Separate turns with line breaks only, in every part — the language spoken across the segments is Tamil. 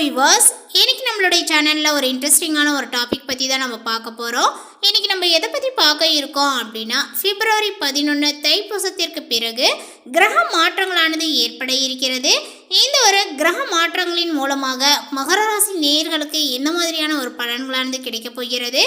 விவர்ஸ் இன்னைக்கு நம்மளுடைய சேனலில் ஒரு இன்ட்ரெஸ்டிங்கான ஒரு டாபிக் பற்றி தான் நம்ம பார்க்க போகிறோம் இன்னைக்கு நம்ம எதை பற்றி பார்க்க இருக்கோம் அப்படின்னா பிப்ரவரி பதினொன்று தைப்பூசத்திற்கு பிறகு கிரக மாற்றங்களானது ஏற்பட இருக்கிறது. இந்த ஒரு கிரக மாற்றங்களின் மூலமாக மகர ராசி நேயர்களுக்கு என்ன மாதிரியான ஒரு பலன்களானது கிடைக்கப் போகிறது?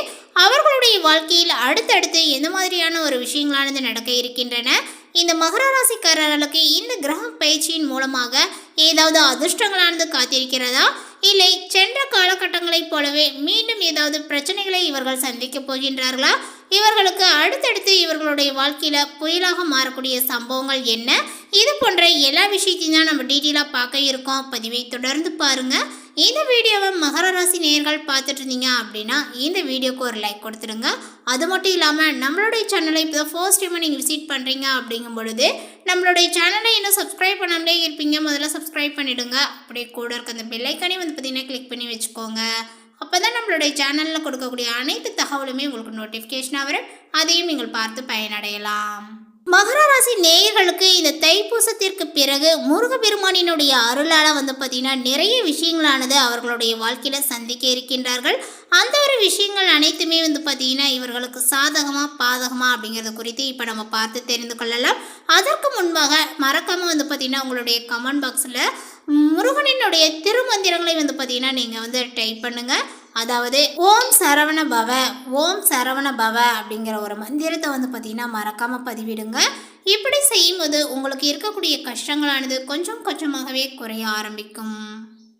அவர்களுடைய வாழ்க்கையில் அடுத்தடுத்து எந்த மாதிரியான ஒரு விஷயங்களானது நடக்க இருக்கின்றன? இந்த மகர ராசிக்காரர்களுக்கு இந்த கிரக பயிற்சியின் மூலமாக ஏதாவது அதிர்ஷ்டங்களானது காத்திருக்கிறதா? இல்லை சென்ற காலகட்டங்களைப் போலவே மீண்டும் ஏதாவது பிரச்சனைகளை இவர்கள் சந்திக்கப் போகின்றார்களா? இவர்களுக்கு அடுத்தடுத்து இவர்களுடைய வாழ்க்கையில புயலாக மாறக்கூடிய சம்பவங்கள் என்ன? இது போன்ற எல்லா விஷயத்தையும் தான் நம்ம டீட்டெயிலாக பார்க்க இருக்கோம். பதிவை தொடர்ந்து பாருங்கள் இந்த வீடியோவை மகர ராசி நேயர்கள் பார்த்துட்டு இருந்தீங்க அப்படின்னா இந்த வீடியோக்கு ஒரு லைக் கொடுத்துருங்க அது மட்டும் இல்லாமல் நம்மளுடைய சேனலை இப்போ ஃபர்ஸ்ட் டைம் நீங்கள் விசிட் பண்ணுறீங்க அப்படிங்கும் பொழுது நம்மளுடைய சேனலை இன்னும் சப்ஸ்கிரைப் பண்ணாமலே இருப்பீங்க. முதல்ல சப்ஸ்கிரைப் பண்ணிவிடுங்க அப்படியே கூட இருக்க அந்த பெல்லைக்கானே வந்து பார்த்தீங்கன்னா கிளிக் பண்ணி வச்சுக்கோங்க. அப்போ தான் நம்மளுடைய சேனலில் கொடுக்கக்கூடிய அனைத்து தகவலுமே உங்களுக்கு நோட்டிஃபிகேஷனாக வரும். அதையும் நீங்கள் பார்த்து பயனடையலாம். மகர ராசி நேயர்களுக்கு இந்த தைப்பூசத்திற்கு பிறகு முருகப்பெருமானினுடைய அருளால் வந்து பார்த்தீங்கன்னா நிறைய விஷயங்களானது அவர்களுடைய வாழ்க்கையில் சந்திக்க இருக்கின்றார்கள். அந்த ஒரு விஷயங்கள் அனைத்துமே வந்து பார்த்தீங்கன்னா இவர்களுக்கு சாதகமாக பாதகமாக அப்படிங்கிறது குறித்து இப்போ நம்ம பார்த்து தெரிந்து கொள்ளலாம். அதற்கு முன்பாக மறக்காமல் வந்து பார்த்தீங்கன்னா உங்களுடைய கமெண்ட் பாக்ஸில் முருகனினுடைய திருமந்திரங்களை வந்து பார்த்தீங்கன்னா நீங்கள் வந்து டைப் பண்ணுங்கள் அதாவது ஓம் சரவண பவ ஓம் சரவண பவ அப்படிங்கிற ஒரு மந்திரத்தை வந்து பார்த்தீங்கன்னா மறக்காமல் பதிவிடுங்க. இப்படி செய்யும்போது உங்களுக்கு இருக்கக்கூடிய கஷ்டங்களானது கொஞ்சம் கொஞ்சமாகவே குறைய ஆரம்பிக்கும்.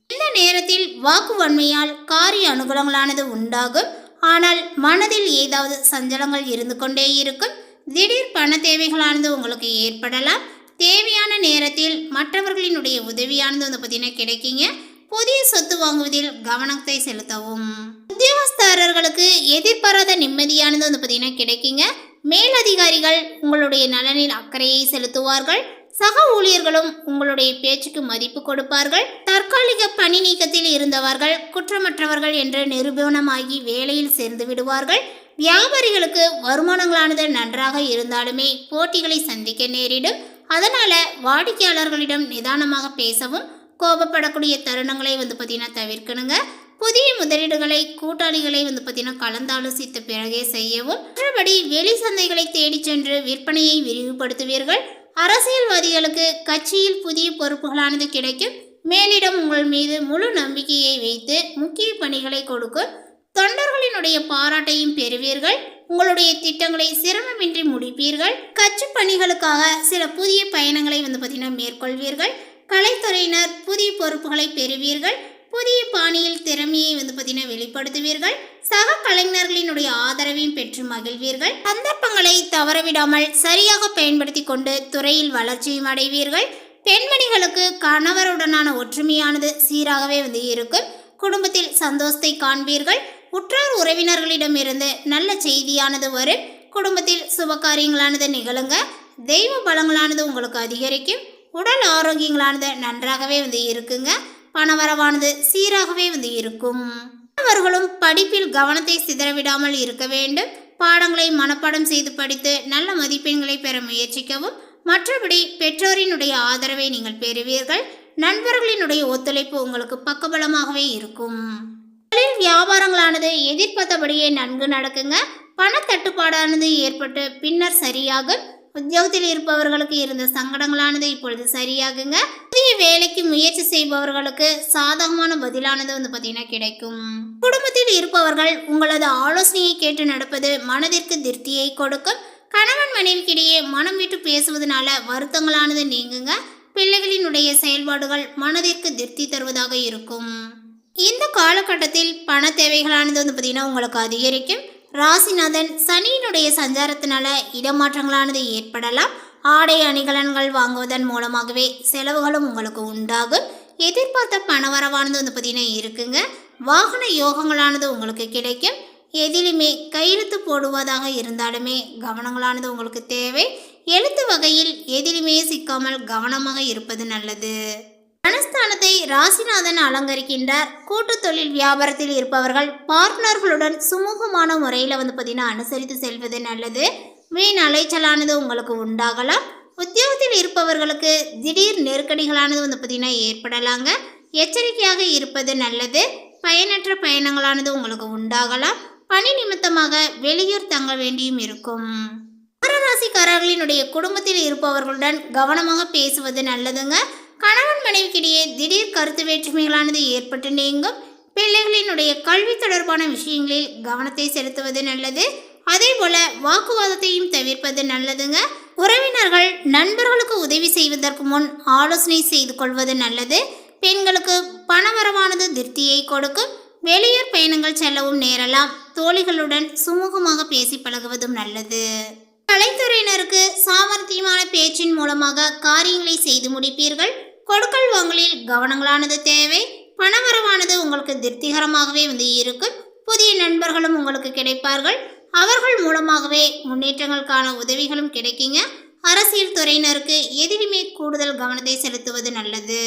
இந்த நேரத்தில் வாக்கு வன்மையால் காரிய அனுகூலங்களானது உண்டாகும். ஆனால் மனதில் ஏதாவது சஞ்சலங்கள் இருந்து கொண்டே இருக்கும். திடீர் பண தேவைகளானது உங்களுக்கு ஏற்படலாம். தேவையான நேரத்தில் மற்றவர்களினுடைய உதவியானது வந்து பார்த்தீங்கன்னா கிடைக்குங்க. புதிய சொத்து வாங்குவதில் கவனத்தை செலுத்தவும். உத்தியோகஸ்தாரர்களுக்கு எதிர்பாராத நிம்மதியானது வந்து பார்த்தீங்கன்னா கிடைக்குங்க. மேலதிகாரிகள் உங்களுடைய நலனில் அக்கறையை செலுத்துவார்கள். சக ஊழியர்களும் உங்களுடைய பேச்சுக்கு மதிப்பு கொடுப்பார்கள். தற்காலிக பணி நீக்கத்தில் இருந்தவர்கள் குற்றமற்றவர்கள் என்று நிரூபணமாகி வேலையில் சேர்ந்து விடுவார்கள். வியாபாரிகளுக்கு வருமானங்களானது நன்றாக இருந்தாலுமே போட்டிகளை சந்திக்க நேரிடும். அதனால வாடிக்கையாளர்களிடம் நிதானமாக பேசவும் கோபப்படக்கூடிய தருணங்களை வந்து பார்த்தீங்கன்னா தவிர்க்கணுங்க. புதிய முதலீடுகளை கூட்டாளிகளை வந்து பார்த்தீங்கன்னா கலந்தாலோசித்த பிறகே செய்யவும் மற்றபடி வெளி சந்தைகளை தேடி சென்று விற்பனையை விரிவுபடுத்துவீர்கள். அரசியல்வாதிகளுக்கு கட்சியில் புதிய பொறுப்புகளானது கிடைக்கும். மேலிடம் உங்கள் மீது முழு நம்பிக்கையை வைத்து முக்கிய பணிகளை கொடுக்கும். தொண்டர்களினுடைய பாராட்டையும் பெறுவீர்கள். உங்களுடைய திட்டங்களை சிரமமின்றி முடிப்பீர்கள். கட்சி பணிகளுக்காக சில புதிய பயணங்களை வந்து பார்த்தீங்கன்னா மேற்கொள்வீர்கள். கலைத்துறையினர் புதிய பொறுப்புகளை பெறுவீர்கள். புதிய பாணியில் திறமையை வந்து பார்த்தீங்கன்னா வெளிப்படுத்துவீர்கள். சக கலைஞர்களினுடைய ஆதரவையும் பெற்று மகிழ்வீர்கள். சந்தர்ப்பங்களை தவறவிடாமல் சரியாக பயன்படுத்தி கொண்டு துறையில் வளர்ச்சியும் அடைவீர்கள். பெண்மணிகளுக்கு கணவருடனான ஒற்றுமையானது சீராகவே வந்து இருக்கும். குடும்பத்தில் சந்தோஷத்தை காண்பீர்கள். உற்றார் உறவினர்களிடமிருந்து நல்ல செய்தியானது வரும். குடும்பத்தில் சுபகாரியங்களானது நிகழுங்க. தெய்வ பலங்களானது உங்களுக்கு அதிகரிக்கும். உடல் ஆரோக்கியங்களானது நன்றாகவே வந்து இருக்குங்க. பணவரவானது சீராகவே வந்து இருக்கும். மாணவர்களும் படிப்பில் கவனத்தை சிதறவிடாமல் இருக்க வேண்டும். பாடங்களை மனப்பாடம் செய்து படித்து நல்ல மதிப்பெண்களை பெற முயற்சிக்கவும். மற்றபடி பெற்றோரினுடைய ஆதரவை நீங்கள் பெறுவீர்கள். நண்பர்களினுடைய ஒத்துழைப்பு உங்களுக்கு பக்கபலமாகவே இருக்கும். தொழில் வியாபாரங்களானது எதிர்பார்த்தபடியே நன்கு நடக்குங்க. பணத்தட்டுப்பாடானது ஏற்பட்டு பின்னர் சரியாகும் உத்தியோகத்தில் இருப்பவர்களுக்கு இருந்த சங்கடங்களானது இப்பொழுது சரியாகுங்க. புதிய வேலைக்கு முயற்சி செய்பவர்களுக்கு சாதகமான பதிலானது வந்து பார்த்தீங்கன்னா கிடைக்கும். குடும்பத்தில் இருப்பவர்கள் உங்களது ஆலோசனையை கேட்டு நடப்பது மனதிற்கு திருப்தியை கொடுக்கும். கணவன் மனைவிக்கிடையே மனம் விட்டு பேசுவதனால வருத்தங்களானது நீங்குங்க. பிள்ளைகளினுடைய செயல்பாடுகள் மனதிற்கு திருப்தி தருவதாக இருக்கும். இந்த காலகட்டத்தில் பண தேவைகளானது வந்து பார்த்தீங்கன்னா உங்களுக்கு அதிகரிக்கும். ராசிநாதன் சனியினுடைய சஞ்சாரத்தினால இடமாற்றங்களானது ஏற்படலாம். ஆடை அணிகலன்கள் வாங்குவதன் மூலமாகவே செலவுகளும் உங்களுக்கு உண்டாகும். எதிர்பார்த்த பணவரவானது வந்து பார்த்தீங்கன்னா இருக்குங்க. வாகன யோகங்களானது உங்களுக்கு கிடைக்கும். எதிலுமே கையெழுத்து போடுவதாக இருந்தாலுமே கவனங்களானது உங்களுக்கு தேவை. எழுத்து வகையில் எதிலுமே சிக்காமல் கவனமாக இருப்பது நல்லது. தனஸ்தானத்தை ராசிநாதன் அலங்கரிக்கின்றார். கூட்டு தொழில் வியாபாரத்தில் இருப்பவர்கள் பார்ட்னர்களுடன் சுமூகமான முறையில் வந்து பார்த்தீங்கன்னா அனுசரித்து செல்வது நல்லது. வீண் அலைச்சலானது உங்களுக்கு உண்டாகலாம். உத்தியோகத்தில் இருப்பவர்களுக்கு திடீர் நெருக்கடிகளானது வந்து பார்த்தீங்கன்னா ஏற்படலாங்க. எச்சரிக்கையாக இருப்பது நல்லது. பயனற்ற பயணங்களானது உங்களுக்கு உண்டாகலாம். பணி நிமித்தமாக வெளியூர் தங்க வேண்டியும் இருக்கும். மகராசிக்காரர்களினுடைய குடும்பத்தில் இருப்பவர்களுடன் கவனமாக பேசுவது நல்லதுங்க. கணவன் மனைவிக்கிடையே திடீர் கருத்து வேற்றுமைகளானது ஏற்பட்டு நீங்கும். பிள்ளைகளினுடைய கல்வி தொடர்பான விஷயங்களில் கவனத்தை செலுத்துவது நல்லது. அதே போல வாக்குவாதத்தையும் தவிர்ப்பது நல்லதுங்க. உறவினர்கள் நண்பர்களுக்கு உதவி செய்வதற்கு முன் ஆலோசனை செய்து கொள்வது நல்லது. பெண்களுக்கு பணவரவானது திருப்தியை கொடுக்கும். வெளியூர் பயணங்கள் செல்லவும் நேரலாம். தோழிகளுடன் சுமூகமாக பேசி பழகுவதும் நல்லது. கலைத்துறையினருக்கு சாமர்த்தியமான பேச்சின் மூலமாக காரியங்களை செய்து முடிப்பீர்கள். கொடுக்கல் வாங்கலில் கவனங்களானது தேவை. பணவரவானது உங்களுக்கு திருப்திகரமாகவே வந்து இருக்கும். புதிய நண்பர்களும் உங்களுக்கு கிடைப்பார்கள். அவர்கள் மூலமாகவே முன்னேற்றங்களுக்கான உதவிகளும் கிடைக்குங்க. அரசியல் துறையினருக்கு எதிலுமே கூடுதல் கவனத்தை செலுத்துவது நல்லது.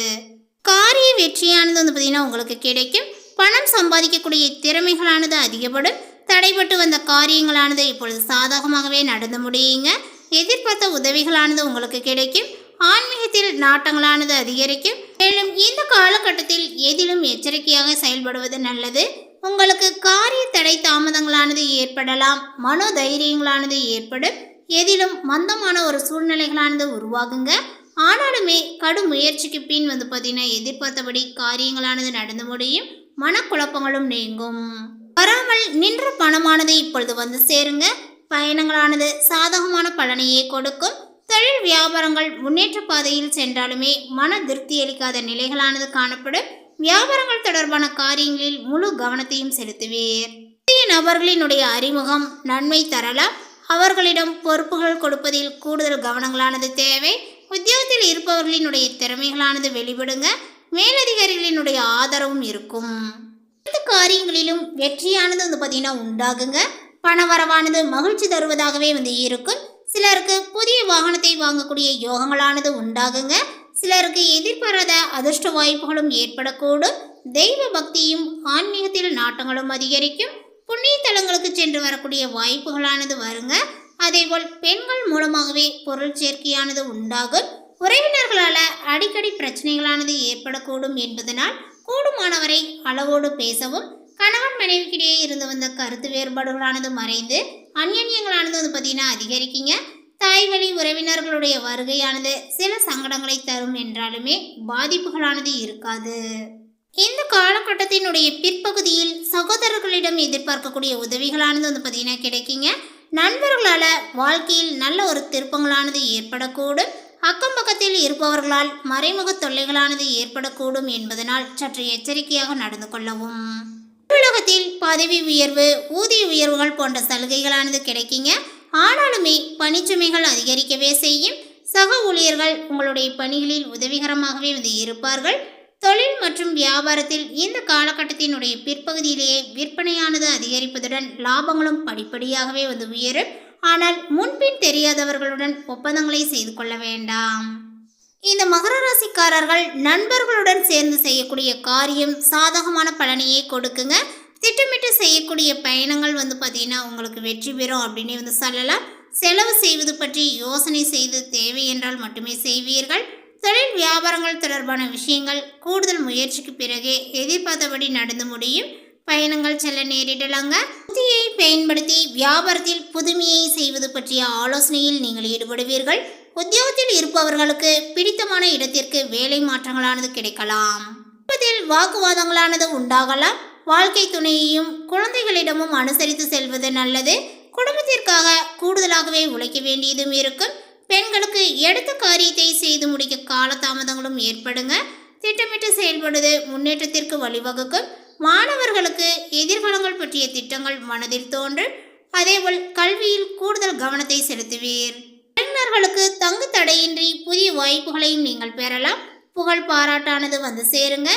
காரிய வெற்றியானது வந்து பார்த்திங்கன்னா உங்களுக்கு கிடைக்கும். பணம் சம்பாதிக்கக்கூடிய திறமைகளானது அதிகப்படும். தடைபட்டு வந்த காரியங்களானது இப்பொழுது சாதகமாகவே நடந்து முடியுங்க. எதிர்பார்த்த உதவிகளானது உங்களுக்கு கிடைக்கும். ஆன்மீகத்தில் நாட்டங்களானது அதிகரிக்கும். மேலும் இந்த காலகட்டத்தில் எதிலும் எச்சரிக்கையாக செயல்படுவது நல்லது. உங்களுக்கு காரிய தடை தாமதங்களானது ஏற்படலாம். மனோ தைரியங்களானது ஏற்படும். எதிலும் மந்தமான ஒரு சூழ்நிலைகளானது உருவாகுங்க. ஆனாலுமே கடும் முயற்சிக்கு பின் வந்து பார்த்தீங்கன்னா எதிர்பார்த்தபடி காரியங்களானது நடந்து முடியும். மனக்குழப்பங்களும் நீங்கும். வராமல் நின்ற பணமானது இப்பொழுது வந்து சேருங்க. பயணங்களானது சாதகமான பலனையே கொடுக்கும். தொழில் வியாபாரங்கள் முன்னேற்ற பாதையில் சென்றாலுமே மன திருப்தி அளிக்காத நிலைகளானது காணப்படும். வியாபாரங்கள் தொடர்பான காரியங்களில் முழு கவனத்தையும் செலுத்துவீர். புதிய நபர்களினுடைய அறிமுகம் நன்மை தரலாம். அவர்களிடம் பொறுப்புகள் கொடுப்பதில் கூடுதல் கவனங்களானது தேவை. உத்தியோகத்தில் இருப்பவர்களினுடைய திறமைகளானது வெளிப்படுங்க. மேலதிகாரிகளினுடைய ஆதரவும் இருக்கும். அனைத்து காரியங்களிலும் வெற்றியானது வந்து பார்த்தீங்கன்னா உண்டாகுங்க. பணவரவானது மகிழ்ச்சி தருவதாகவே வந்து இருக்கும். சிலருக்கு புதிய வாகனத்தை வாங்கக்கூடிய யோகங்களானது உண்டாகுங்க. சிலருக்கு எதிர்பாராத அதிர்ஷ்ட வாய்ப்புகளும் ஏற்படக்கூடும். தெய்வ பக்தியும் ஆன்மீகத்தில் நாட்டங்களும் அதிகரிக்கும். புண்ணிய தலங்களுக்கு சென்று வரக்கூடிய வாய்ப்புகளானது வருங்க. அதேபோல் பெண்கள் மூலமாகவே பொருள் சேர்க்கையானது உண்டாகும். உறவினர்களால் அடிக்கடி பிரச்சனைகளானது ஏற்படக்கூடும் என்பதனால் கூடுமானவரை அளவோடு பேசவும் கணவன் மனைவிக்கிடையே இருந்து வந்த கருத்து வேறுபாடுகளானது மறைந்து அந்யன்யங்களானது வந்து பார்த்தீங்கன்னா அதிகரிக்குங்க. தாய் வழி உறவினர்களுடைய வருகையானது சில சங்கடங்களை தரும் என்றாலுமே பாதிப்புகளானது இருக்காது. இந்த காலகட்டத்தினுடைய பிற்பகுதியில் சகோதரர்களிடம் எதிர்பார்க்கக்கூடிய உதவிகளானது வந்து பார்த்தீங்கன்னா கிடைக்குங்க. நண்பர்களால் வாழ்க்கையில் நல்ல ஒரு திருப்பங்களானது ஏற்படக்கூடும். அக்கம் பக்கத்தில் இருப்பவர்களால் மறைமுக தொல்லைகளானது ஏற்படக்கூடும் என்பதனால் சற்று எச்சரிக்கையாக நடந்து கொள்ளவும். தமிழகத்தில் பதவி உயர்வு ஊதிய உயர்வுகள் போன்ற சலுகைகளானது கிடைக்குங்க. ஆனாலுமே பணிச்சுமைகள் அதிகரிக்கவே செய்யும். சக ஊழியர்கள் உங்களுடைய பணிகளில் உதவிகரமாகவே வந்து இருப்பார்கள். தொழில் மற்றும் வியாபாரத்தில் இந்த காலகட்டத்தினுடைய பிற்பகுதியிலேயே விற்பனையானது அதிகரிப்பதுடன் லாபங்களும் படிப்படியாகவே வந்து உயரும். ஆனால் முன்பின் தெரியாதவர்களுடன் ஒப்பந்தங்களை செய்து கொள்ள வேண்டாம். இந்த மகர ராசிக்காரர்கள் நண்பர்களுடன் சேர்ந்து செய்யக்கூடிய காரியம் சாதகமான பலனையே கொடுக்குங்க. திட்டமிட்டு செய்யக்கூடிய பயணங்கள் வந்து பார்த்தீங்கன்னா உங்களுக்கு வெற்றி பெறும் அப்படின்னு வந்து சொல்லலாம். செலவு செய்வது பற்றி யோசனை செய்து தேவை என்றால் மட்டுமே செய்வீர்கள். தொழில் வியாபாரங்கள் தொடர்பான விஷயங்கள் கூடுதல் முயற்சிக்கு பிறகே எதிர்பார்த்தபடி நடந்து முடியும். பயணங்கள் செல்ல நேரிடலாங்க. புத்தியை பயன்படுத்தி வியாபாரத்தில் புதுமையை செய்வது பற்றிய ஆலோசனையில் நீங்கள் ஈடுபடுவீர்கள். உத்தியோகத்தில் இருப்பவர்களுக்கு பிடித்தமான இடத்திற்கு வேலை மாற்றங்களானது கிடைக்கலாம். குடும்பத்தில் வாக்குவாதங்களானது உண்டாகலாம். வாழ்க்கை துணையையும் குழந்தைகளிடமும் அனுசரித்து செல்வது நல்லது. குடும்பத்திற்காக கூடுதலாகவே உழைக்க வேண்டியதும் இருக்கும். பெண்களுக்கு எடுத்த காரியத்தை செய்து முடிக்க காலதாமதங்களும் ஏற்படுங்க. திட்டமிட்டு செயல்படுவது முன்னேற்றத்திற்கு வழிவகுக்கும். மாணவர்களுக்கு எதிர்காலங்கள் பற்றிய திட்டங்கள் மனதில் தோன்றும். அதேபோல் கல்வியில் கூடுதல் கவனத்தை செலுத்துவீர். இளைஞர்களுக்கு தங்கு தடையின்றி புதிய வாய்ப்புகளையும் நீங்கள் பெறலாம். புகழ் பாராட்டானது வந்து சேருங்க.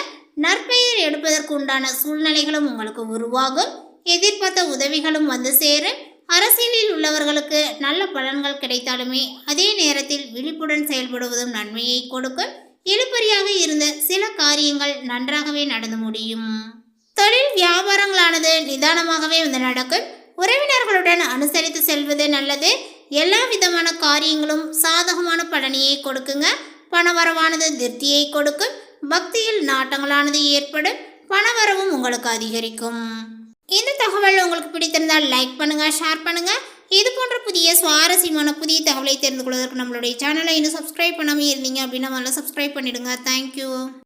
நற்பெயர் எடுப்பதற்கு உண்டான சூழ்நிலைகளும் உங்களுக்கு உருவாகும். எதிர்பார்த்த உதவிகளும் வந்து சேரும். அரசியலில் உள்ளவர்களுக்கு நல்ல பலன்கள் கிடைத்தாலுமே அதே நேரத்தில் விழிப்புடன் செயல்படுவதும் நன்மையை கொடுக்கும். இழுபறியாக இருந்த சில காரியங்கள் நன்றாகவே நடந்து முடியும். தொழில் வியாபாரங்களானது நிதானமாகவே வந்து நடக்கும். உறவினர்களுடன் அனுசரித்து செல்வது நல்லது. எல்லா விதமான காரியங்களும் சாதகமான பலனையை கொடுக்குங்க. பணவரவானது திருப்தியை கொடுக்கும். பக்தியில் நாட்டங்களானது ஏற்படும். பணவரவும் உங்களுக்கு அதிகரிக்கும். இந்த தகவல் உங்களுக்கு பிடித்திருந்தால் லைக் பண்ணுங்க ஷேர் பண்ணுங்க. இது போன்ற புதிய சுவாரஸ்யமான புதிய தகவலை தெரிந்து கொள்வதற்கு நம்மளுடைய சேனலை இன்னும் சப்ஸ்கிரைப் பண்ணாமல் இருந்தீங்க அப்படின்னா முதல்ல சப்ஸ்கிரைப் பண்ணிடுங்க. தேங்க்யூ